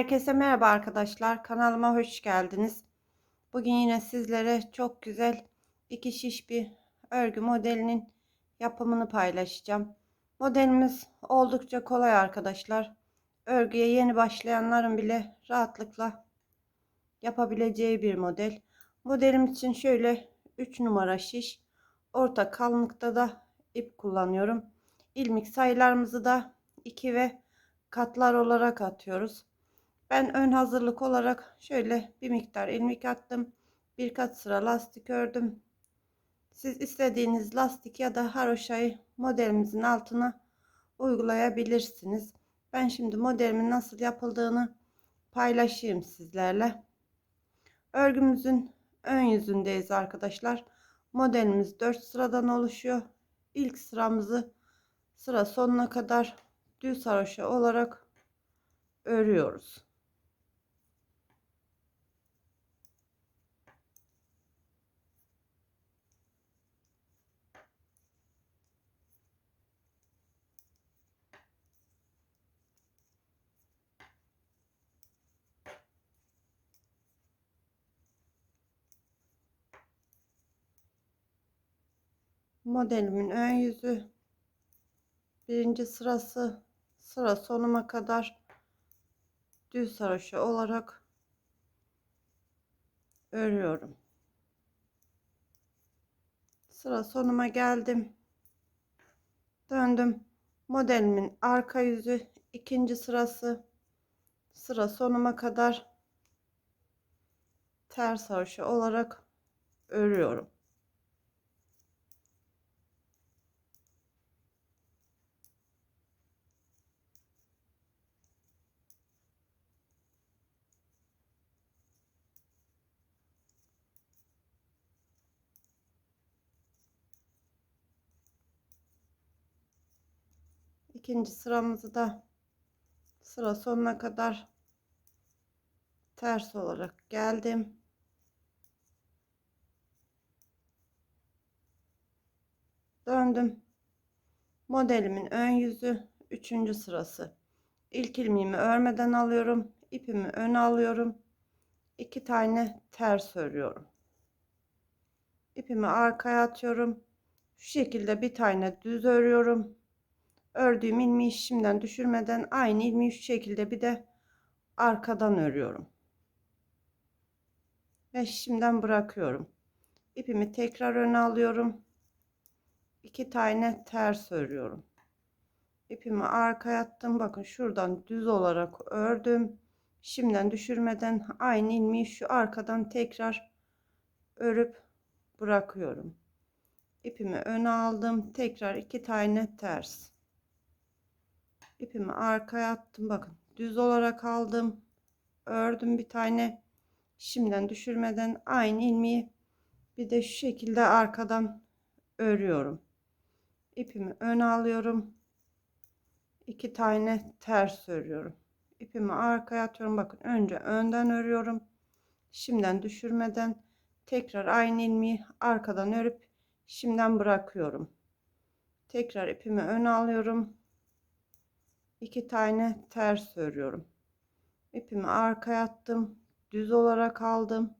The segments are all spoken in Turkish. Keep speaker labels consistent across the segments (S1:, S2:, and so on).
S1: Herkese merhaba arkadaşlar. Kanalıma hoş geldiniz. Bugün yine sizlere çok güzel iki şiş bir örgü modelinin yapımını paylaşacağım. Modelimiz oldukça kolay arkadaşlar. Örgüye yeni başlayanların bile rahatlıkla yapabileceği bir model. Modelim için şöyle 3 numara şiş, orta kalınlıkta da ip kullanıyorum. İlmik sayılarımızı da 2 ve katlar olarak atıyoruz. Ben ön hazırlık olarak şöyle bir miktar ilmek attım. Birkaç sıra lastik ördüm. Siz istediğiniz lastik ya da haroşayı modelimizin altına uygulayabilirsiniz. Ben şimdi modelimin nasıl yapıldığını paylaşayım sizlerle. Örgümüzün ön yüzündeyiz arkadaşlar. Modelimiz 4 sıradan oluşuyor. İlk sıramızı sıra sonuna kadar düz haroşa olarak örüyoruz. Modelimin ön yüzü birinci sırası sıra sonuma kadar düz haroşa olarak örüyorum. Sıra sonuma geldim. Döndüm. Modelimin arka yüzü ikinci sırası sıra sonuma kadar ters haroşa olarak örüyorum. İkinci sıramızı da sıra sonuna kadar ters olarak geldim. Döndüm. Modelimin ön yüzü üçüncü sırası. İlk ilmeğimi örmeden alıyorum. ipimi öne alıyorum. iki tane ters örüyorum. ipimi arkaya atıyorum. Şu şekilde bir tane düz örüyorum ördüğüm ilmeği şimdiden düşürmeden aynı ilmeği şu şekilde bir de arkadan örüyorum. Ve şimdiden bırakıyorum. İpimi tekrar öne alıyorum. iki tane ters örüyorum. İpimi arkaya attım. Bakın şuradan düz olarak ördüm. Şimdiden düşürmeden aynı ilmeği şu arkadan tekrar örüp bırakıyorum. İpimi öne aldım. Tekrar iki tane ters ipimi arkaya attım. Bakın düz olarak aldım. Ördüm bir tane. Şimdiden düşürmeden aynı ilmeği bir de şu şekilde arkadan örüyorum. İpimi öne alıyorum. İki tane ters örüyorum. İpimi arkaya atıyorum. Bakın önce önden örüyorum. Şimdiden düşürmeden tekrar aynı ilmeği arkadan örüp şimdiden bırakıyorum. Tekrar ipimi öne alıyorum iki tane ters örüyorum. İpimi arkaya attım düz olarak aldım.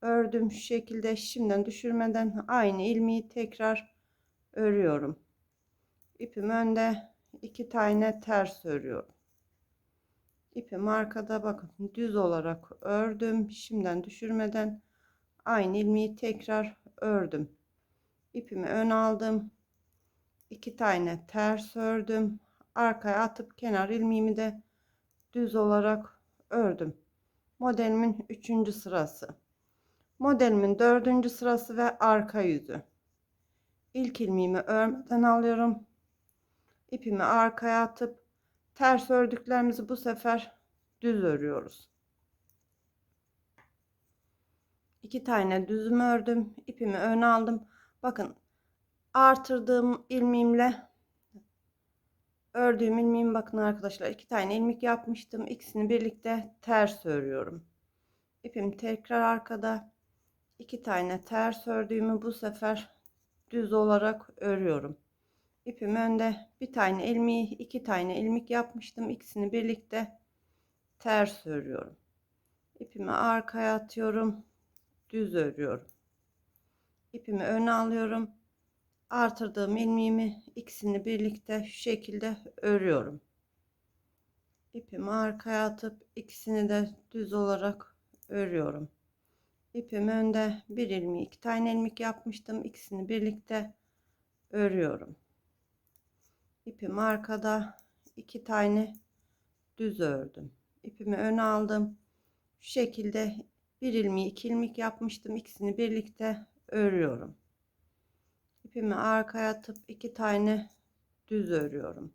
S1: Ördüm şu şekilde şimdiden düşürmeden aynı ilmeği tekrar örüyorum. İpim önde iki tane ters örüyorum. İpim arkada bakın düz olarak ördüm şimdiden düşürmeden aynı ilmeği tekrar ördüm. İpimi ön aldım iki tane ters ördüm arkaya atıp kenar ilmeğimi de düz olarak ördüm. Modelimin 3. sırası. Modelimin 4. sırası ve arka yüzü. İlk ilmeğimi örmeden alıyorum. İpimi arkaya atıp ters ördüklerimizi bu sefer düz örüyoruz. İki tane düzümü ördüm. ipimi öne aldım. Bakın artırdığım ilmeğimle ördüğüm ilmeğim bakın arkadaşlar iki tane ilmek yapmıştım ikisini birlikte ters örüyorum ipim tekrar arkada iki tane ters ördüğümü bu sefer düz olarak örüyorum ipim önde bir tane ilmeği iki tane ilmek yapmıştım ikisini birlikte ters örüyorum. İpimi arkaya atıyorum. Düz örüyorum. İpimi öne alıyorum. Artırdığım ilmeğimi ikisini birlikte şu şekilde örüyorum. İpimi arkaya atıp ikisini de düz olarak örüyorum. İpim önde bir ilmeği iki tane ilmek yapmıştım. İkisini birlikte örüyorum. İpim arkada iki tane düz ördüm. İpimi öne aldım. Şu şekilde bir ilmeği iki ilmek yapmıştım. İkisini birlikte örüyorum. İpimi arkaya atıp iki tane düz örüyorum.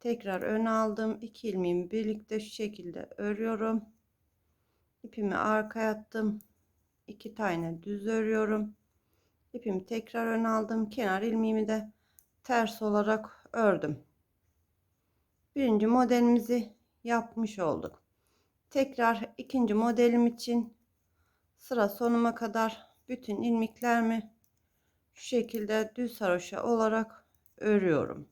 S1: Tekrar öne aldım. iki ilmeğimi birlikte şu şekilde örüyorum. İpimi arkaya attım. iki tane düz örüyorum. İpimi tekrar öne aldım. Kenar ilmeğimi de ters olarak ördüm. Birinci modelimizi yapmış olduk. Tekrar ikinci modelim için sıra sonuma kadar bütün ilmeklerimi şu şekilde düz haroşa olarak örüyorum.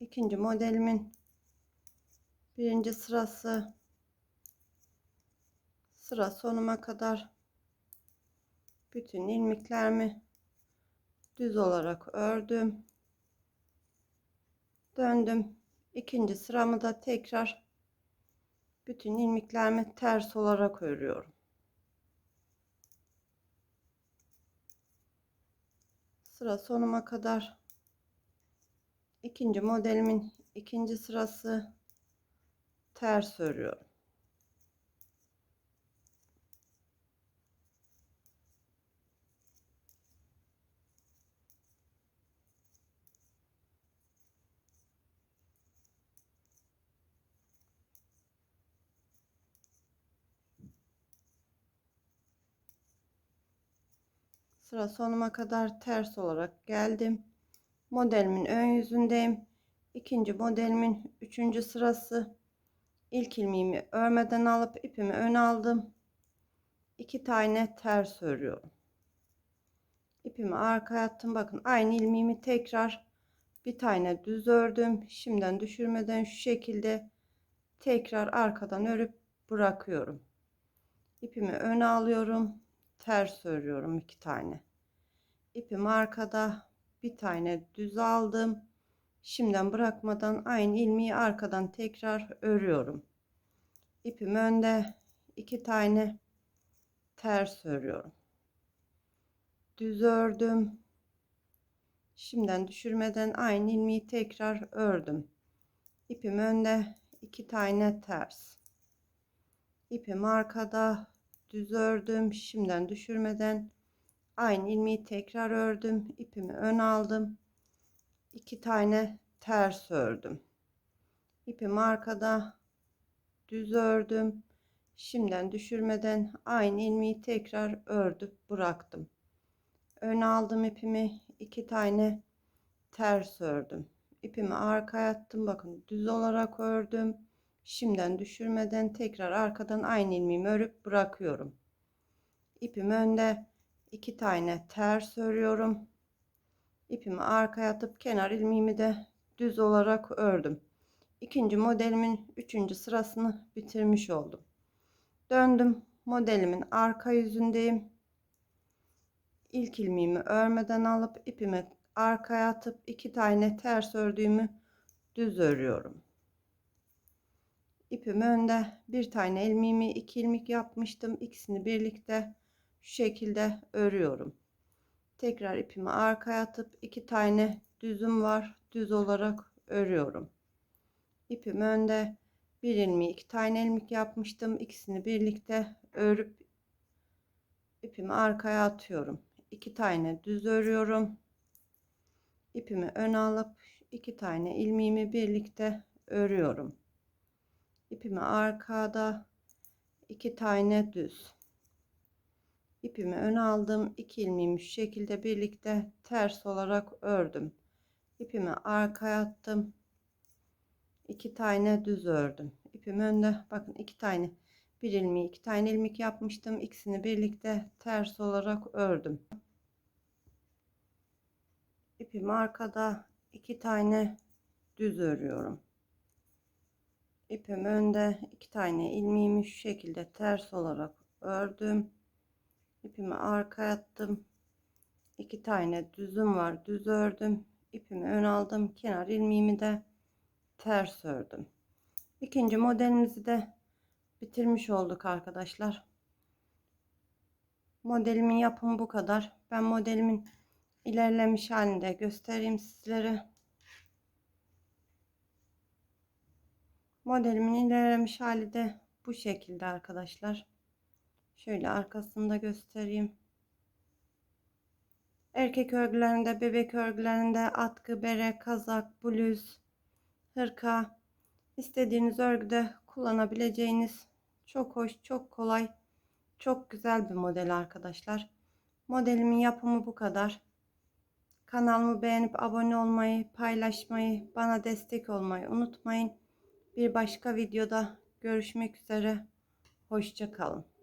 S1: ikinci modelimin birinci sırası. Sıra sonuma kadar. Bütün ilmeklerimi düz olarak ördüm döndüm. İkinci sıramı da tekrar bütün ilmeklerimi ters olarak örüyorum. Sıra sonuma kadar. İkinci modelimin ikinci sırası. Ters örüyorum. Sıra sonuma kadar ters olarak geldim modelimin ön yüzündeyim. İkinci modelimin üçüncü sırası. İlk ilmeğimi örmeden alıp ipimi ön aldım. İki tane ters örüyorum. İpimi arkaya attım. Bakın aynı ilmeğimi tekrar bir tane düz ördüm. Şimdiden düşürmeden şu şekilde tekrar arkadan örüp bırakıyorum. İpimi öne alıyorum. Ters örüyorum iki tane. İpim arkada bir tane düz aldım. Şimdiden bırakmadan aynı ilmeği arkadan tekrar örüyorum. İpim önde iki tane ters örüyorum. Düz ördüm. Şimdiden düşürmeden aynı ilmeği tekrar ördüm. İpim önde iki tane ters. İpim arkada düz ördüm. Şimdiden düşürmeden. Aynı ilmeği tekrar ördüm ipimi ön aldım. İki tane ters ördüm. İpimi arkada düz ördüm. Şimdiden düşürmeden aynı ilmeği tekrar ördük bıraktım. Ön aldım ipimi iki tane ters ördüm. İpimi arkaya attım bakın düz olarak ördüm şimdiden düşürmeden tekrar arkadan aynı ilmeğimi örüp bırakıyorum ipim önde iki tane ters örüyorum. İpimi arkaya atıp kenar ilmeğimi de düz olarak ördüm. İkinci modelimin üçüncü sırasını bitirmiş oldum. Döndüm. Modelimin arka yüzündeyim. İlk ilmeğimi örmeden alıp ipimi arkaya atıp iki tane ters ördüğümü düz örüyorum. İpim önde bir tane ilmeğimi iki ilmek yapmıştım. İkisini birlikte şu şekilde örüyorum. Tekrar ipimi arkaya atıp iki tane düzüm var. Düz olarak örüyorum. İpim önde bir ilmeği iki tane ilmek yapmıştım. İkisini birlikte örüp ipimi arkaya atıyorum. iki tane düz örüyorum. İpimi öne alıp iki tane ilmeğimi birlikte örüyorum. İpimi arkada iki tane düz ipimi ön aldım. iki ilmeğimi şu şekilde birlikte ters olarak ördüm. İpimi arkaya attım. iki tane düz ördüm. İpim önde bakın iki tane bir ilmeği iki tane ilmek yapmıştım. İkisini birlikte ters olarak ördüm. İpimi arkada iki tane düz örüyorum. İpim önde iki tane ilmeğimi şu şekilde ters olarak ördüm. İpimi arkaya attım. iki tane düzüm var. Düz ördüm. İpimi ön aldım. Kenar ilmeğimi de ters ördüm. İkinci modelimizi de bitirmiş olduk arkadaşlar. Modelimin yapımı bu kadar. Ben modelimin ilerlemiş halinde göstereyim sizlere. Modelimin ilerlemiş hali de bu şekilde arkadaşlar. Şöyle arkasını da göstereyim. Erkek örgülerinde, bebek örgülerinde atkı, bere, kazak, bluz, hırka istediğiniz örgüde kullanabileceğiniz çok hoş, çok kolay, çok güzel bir model arkadaşlar. Modelimin yapımı bu kadar. Kanalımı beğenip abone olmayı, paylaşmayı, bana destek olmayı unutmayın. Bir başka videoda görüşmek üzere. Hoşça kalın.